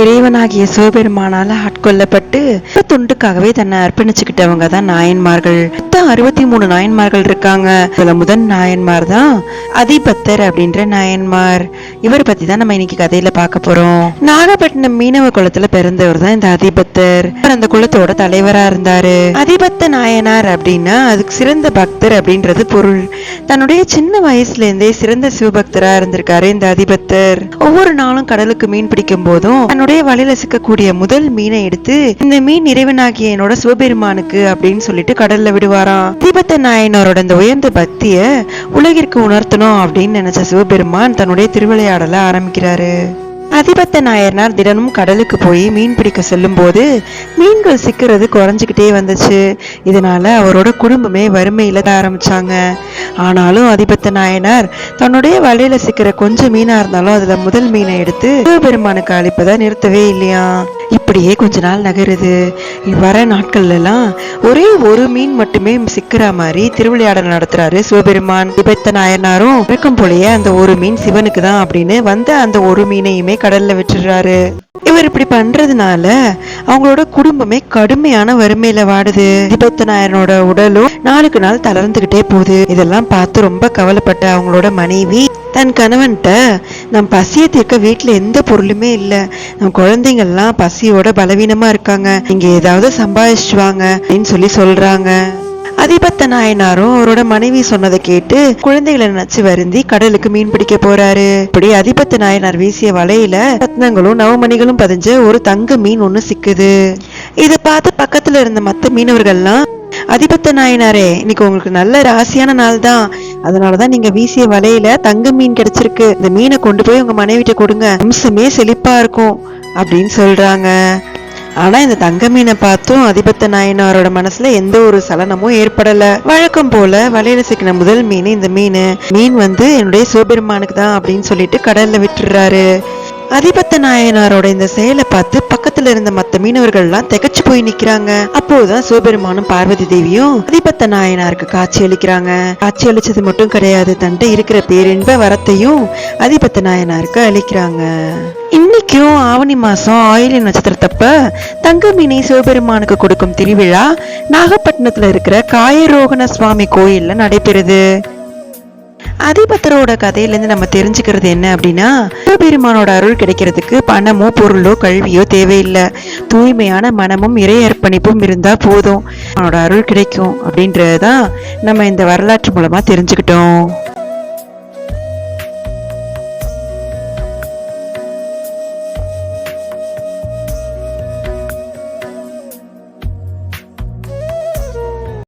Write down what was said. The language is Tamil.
இறைவனாகிய சிவபெருமானால் ஆட்கொள்ளப்பட்டு துண்டுக்காகவே தன்னை அர்ப்பணிச்சுக்கிட்டவங்க தான் நாயன்மார்கள். மொத்தம் அறுபத்தி மூணு நாயன்மார்கள் இருக்காங்க. இதுல முதன் நாயன்மார் தான் அதிபத்தர் அப்படின்ற நாயன்மார். இவர் பத்தி தான் நம்ம இன்னைக்கு கதையில பார்க்க போறோம். நாகப்பட்டினம் மீனவ குளத்துல பிறந்தவர் தான் இந்த அதிபத்தர். அந்த குளத்தோட தலைவரா இருந்தாரு. அதிபத்த நாயனார் அப்படின்னா அதுக்கு சிறந்த பக்தர் அப்படின்றது பொருள். தன்னுடைய சின்ன வயசுல இருந்தே சிறந்த சிவபக்தரா இருந்திருக்காரு இந்த அதிபத்தர். ஒவ்வொரு நாளும் கடலுக்கு மீன் பிடிக்கும் போதும் தன்னுடைய வலையில சிக்கக்கூடிய முதல் மீனை எடுத்து இந்த மீன் இறைவனாகிய என்னோட சிவபெருமானுக்கு அப்படின்னு சொல்லிட்டு கடல்ல விடுவார் விடுவாராம் தீபத்த நாயனரோட இந்த உயர்ந்த பக்திய உலகிற்கு உணர்த்தணும் அப்படின்னு நினைச்ச சிவபெருமான் தன்னுடைய திருவிளையாடல ஆரம்பிக்கிறாரு. அதிபத்த நாயனார் தினமும் கடலுக்கு போய் மீன் பிடிக்க செல்லும் போது மீன்கள் சிக்கிறது குறைஞ்சிக்கிட்டே வந்துச்சு. இதனால அவரோட குடும்பமே வறுமையில தான் ஆரம்பிச்சாங்க. ஆனாலும் அதிபத்த நாயனார் தன்னுடைய வலையில சிக்கிற கொஞ்சம் மீனா இருந்தாலும் அதுல முதல் மீனை எடுத்து சிவபெருமானுக்கு அழிப்பதை நிறுத்தவே இல்லையா? இப்படியே கொஞ்ச நாள் நகருது. வர நாட்கள்ல எல்லாம் ஒரே ஒரு மீன் மட்டுமே சிக்கிற மாதிரி திருவிளையாடல் நடத்துறாரு சிவபெருமான். திபெத்த நாயனாரும் இருக்கும் போலயே அந்த ஒரு மீன் சிவனுக்கு தான் அப்படின்னு வந்து அந்த ஒரு மீனையுமே கடல்ல விட்டுறாரு. இவர் இப்படி பண்றதுனால அவங்களோட குடும்பமே கடுமையான வறுமையில வாடுது. திபெத்த நாயனோட உடலும் நாளுக்கு நாள் தளர்ந்துகிட்டே போகுது. இதெல்லாம் பார்த்து ரொம்ப கவலைப்பட்ட அவங்களோட மனைவி தன் கணவன்கிட்ட நம் பசியை தீர்க்க வீட்டுல எந்த பொருளுமே இல்ல. நம் குழந்தைங்கள்லாம் பசியோட பலவீனமா இருக்காங்க. இங்க ஏதாவது சம்பாதிச்சுவாங்க அப்படின்னு சொல்லி சொல்றாங்க. அதிபத்த நாயனாரும் அவரோட மனைவி சொன்னதை கேட்டு குழந்தைகளை நினைச்சு வருந்தி கடலுக்கு மீன் பிடிக்க போறாரு. இப்படி அதிபத்த நாயனார் வீசிய வலையில ரத்னங்களும் நவமணிகளும் பதிஞ்ச ஒரு தங்க மீன் ஒண்ணு சிக்குது. இதை பார்த்து பக்கத்துல இருந்த மத்த மீனவர்கள்லாம் அதிபத்த நாயனாரே இன்னைக்கு உங்களுக்கு நல்ல ராசியான நாள் தான். அதனாலதான் நீங்க வீசிய வலையில தங்க மீன் கிடைச்சிருக்கு. இந்த மீனை கொண்டு போய் உங்க மனைவிட்ட கொடுங்க. அம்சமே செழிப்பா இருக்கும். அப்படின்னு சொல்றாங்க. ஆனா இந்த தங்க மீனை பார்த்தும் அதிபத்த நாயனாரோட மனசுல எந்த ஒரு சலனமும் ஏற்படல. வழக்கம் போல வலையில சிக்கின முதல் மீன் இந்த மீன். மீன் வந்து என்னுடைய சிவபெருமானுக்கு தான் அப்படின்னு சொல்லிட்டு கடல்ல விட்டுறாரு. அதிபத்த நாயனாரோட இந்த செயலை பார்த்து பக்கத்துல இருந்த மத்த மீனவர்கள்லாம் திகச்சு போய் நிக்கிறாங்க. அப்போதான் சிவபெருமானும் பார்வதி தேவியும் அதிபத்த நாயனாருக்கு காட்சி அளிக்கிறாங்க. காட்சி அளிச்சது மட்டும் கிடையாது தன்ட்டு இருக்கிற பேரின்ப வரத்தையும் அதிபத்த நாயனாருக்கு அளிக்கிறாங்க. இன்னைக்கும் ஆவணி மாசம் ஆயிலி நட்சத்திரத்தப்ப தங்க மீனை சிவபெருமானுக்கு கொடுக்கும் திருவிழா நாகப்பட்டினத்துல இருக்கிற காயரோகண சுவாமி கோயில்ல நடைபெறுது. அதிபத்தரோட கதையிலேருந்து நம்ம தெரிஞ்சுக்கிறது என்ன அப்படின்னா சிவபெருமானோட அருள் கிடைக்கிறதுக்கு பணமோ பொருளோ கல்வியோ தேவையில்லை. தூய்மையான மனமும் இறை அர்ப்பணிப்பும் இருந்தால் போதும். அவனோட அருள் கிடைக்கும் அப்படின்றதான் நம்ம இந்த வரலாற்று மூலமாக தெரிஞ்சுக்கிட்டோம்.